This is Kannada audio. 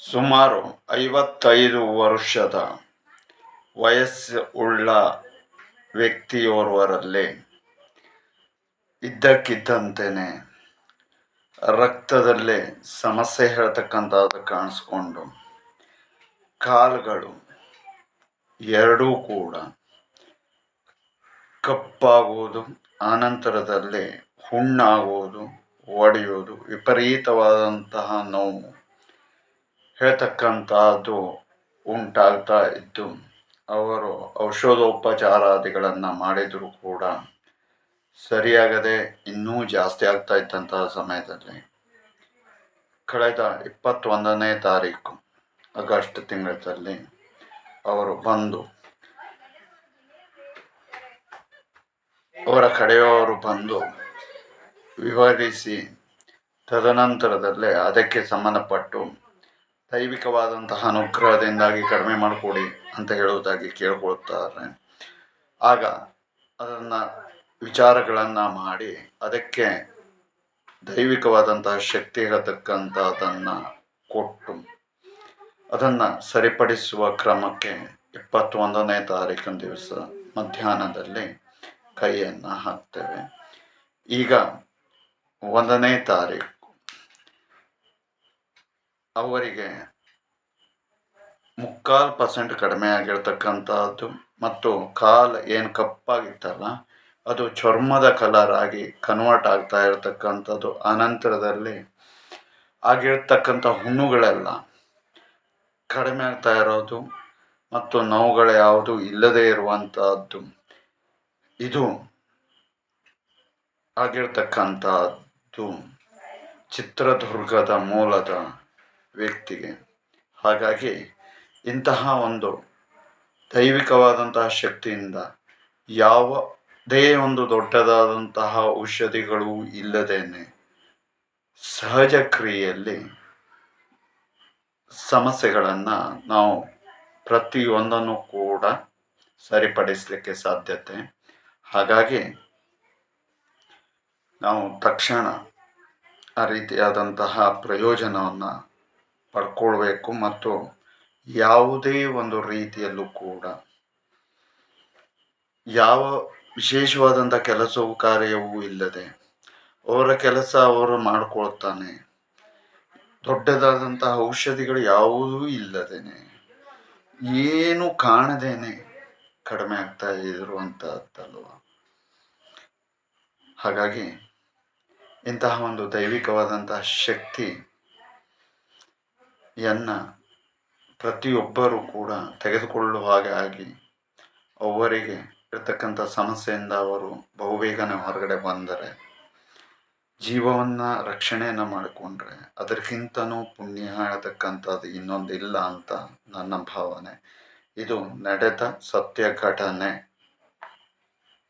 ಸುಮಾರು ಐವತ್ತೈದು ವರ್ಷದ ವಯಸ್ಸು ಉಳ್ಳ ವ್ಯಕ್ತಿಯೋರ್ವರಲ್ಲಿ ಇದ್ದಕ್ಕಿದ್ದಂತೆಯೇ ರಕ್ತದಲ್ಲಿ ಸಮಸ್ಯೆ ಹೇಳ್ತಕ್ಕಂಥದ್ದು ಕಾಣಿಸ್ಕೊಂಡು ಕಾಲುಗಳು ಎರಡೂ ಕೂಡ ಕಪ್ಪಾಗುವುದು ಆನಂತರದಲ್ಲಿ ಹುಣ್ಣಾಗುವುದು ಒಡೆಯುವುದು ವಿಪರೀತವಾದಂತಹ ನೋವು. ಹೇಳ್ತಕ್ಕಂಥದ್ದು ಉಂಟಾಗ್ತಾ ಇತ್ತು ಅವರು ಔಷಧೋಪಚಾರಾದಿಗಳನ್ನು ಮಾಡಿದರೂ ಕೂಡ ಸರಿಯಾಗದೆ ಇನ್ನೂ ಜಾಸ್ತಿ ಆಗ್ತಾ ಇದ್ದಂತಹ ಸಮಯದಲ್ಲಿ ಕಳೆದ ಇಪ್ಪತ್ತೊಂದನೇ ತಾರೀಕು ಆಗಸ್ಟ್ ತಿಂಗಳಲ್ಲಿ ಅವರು ಬಂದು ಅವರ ಕಡೆಯವರು ಬಂದು ವಿವರಿಸಿ ತದನಂತರದಲ್ಲೇ ಅದಕ್ಕೆ ಸಂಬಂಧಪಟ್ಟು ದೈವಿಕವಾದಂತಹ ಅನುಗ್ರಹದಿಂದಾಗಿ ಕಡಿಮೆ ಮಾಡಿಕೊಡಿ ಅಂತ ಹೇಳುವುದಾಗಿ ಕೇಳ್ಕೊಳ್ತಾರೆ. ಆಗ ಅದನ್ನು ವಿಚಾರಗಳನ್ನು ಮಾಡಿ ಅದಕ್ಕೆ ದೈವಿಕವಾದಂತಹ ಶಕ್ತಿ ಇರತಕ್ಕಂಥದ್ದನ್ನು ಕೊಟ್ಟು ಅದನ್ನು ಸರಿಪಡಿಸುವ ಕ್ರಮಕ್ಕೆ ಇಪ್ಪತ್ತೊಂದನೇ ತಾರೀಕಿನ ದಿವಸ ಮಧ್ಯಾಹ್ನದಲ್ಲಿ ಕೈಯನ್ನು ಹಾಕ್ತೇವೆ. ಈಗ ಒಂದನೇ ತಾರೀಕು. ಅವರಿಗೆ ಮುಕ್ಕಾಲು ಪರ್ಸೆಂಟ್ ಕಡಿಮೆ ಆಗಿರ್ತಕ್ಕಂಥದ್ದು ಮತ್ತು ಕಾಲು ಏನು ಕಪ್ಪಾಗಿತ್ತಲ್ಲ, ಅದು ಚರ್ಮದ ಕಲರ್ ಆಗಿ ಕನ್ವರ್ಟ್ ಆಗ್ತಾ ಇರತಕ್ಕಂಥದ್ದು ಅನಂತರದಲ್ಲಿ ಆಗಿರ್ತಕ್ಕಂಥ ಹುಣ್ಣುಗಳೆಲ್ಲ ಕಡಿಮೆ ಆಗ್ತಾ ಇರೋದು ಮತ್ತು ನೋವುಗಳು ಯಾವುದು ಇಲ್ಲದೇ ಇರುವಂತಹದ್ದು ಇದು ಆಗಿರ್ತಕ್ಕಂಥದ್ದು ಚಿತ್ರದುರ್ಗದ ಮೂಲದ ವ್ಯಕ್ತಿಗೆ. ಹಾಗಾಗಿ ಇಂತಹ ಒಂದು ದೈವಿಕವಾದಂತಹ ಶಕ್ತಿಯಿಂದ ಯಾವುದೇ ಒಂದು ದೊಡ್ಡದಾದಂತಹ ಔಷಧಿಗಳು ಇಲ್ಲದೇನೆ ಸಹಜ ಕ್ರಿಯೆಯಲ್ಲಿ ಸಮಸ್ಯೆಗಳನ್ನು ನಾವು ಪ್ರತಿಯೊಂದನ್ನು ಕೂಡ ಸರಿಪಡಿಸಲಿಕ್ಕೆ ಸಾಧ್ಯತೆ. ಹಾಗಾಗಿ ನಾವು ತಕ್ಷಣ ಆ ರೀತಿಯಾದಂತಹ ಪ್ರಯೋಜನವನ್ನು ಪಡ್ಕೊಳ್ಬೇಕು ಮತ್ತು ಯಾವುದೇ ಒಂದು ರೀತಿಯಲ್ಲೂ ಕೂಡ ಯಾವ ವಿಶೇಷವಾದಂಥ ಕೆಲಸವು ಕಾರ್ಯವೂ ಇಲ್ಲದೆ ಅವರ ಕೆಲಸ ಅವರು ಮಾಡಿಕೊಳ್ತಾನೆ. ದೊಡ್ಡದಾದಂತಹ ಔಷಧಿಗಳು ಯಾವುದೂ ಇಲ್ಲದೇನೆ, ಏನು ಕಾಣದೇನೆ ಕಡಿಮೆ ಆಗ್ತಾ ಇರುವಂತಹದ್ದಲ್ವ ಹಾಗಾಗಿ ಇಂತಹ ಒಂದು ದೈವಿಕವಾದಂತಹ ಶಕ್ತಿಯನ್ನ ಪ್ರತಿಯೊಬ್ಬರೂ ಕೂಡ ತೆಗೆದುಕೊಳ್ಳುವ ಹಾಗೆ ಆಗಿ ಅವರಿಗೆ ಇರತಕ್ಕಂಥ ಸಮಸ್ಯೆಯಿಂದ ಅವರು ಬಹುಬೇಗನೆ ಹೊರಗಡೆ ಬಂದರೆ, ಜೀವವನ್ನು ರಕ್ಷಣೆಯನ್ನು ಮಾಡಿಕೊಂಡ್ರೆ ಅದಕ್ಕಿಂತನೂ ಪುಣ್ಯ ಹೇಳ್ತಕ್ಕಂಥದ್ದು ಇನ್ನೊಂದಿಲ್ಲ ಅಂತ ನನ್ನ ಭಾವನೆ. ಇದು ನಡೆದ ಸತ್ಯ ಘಟನೆ.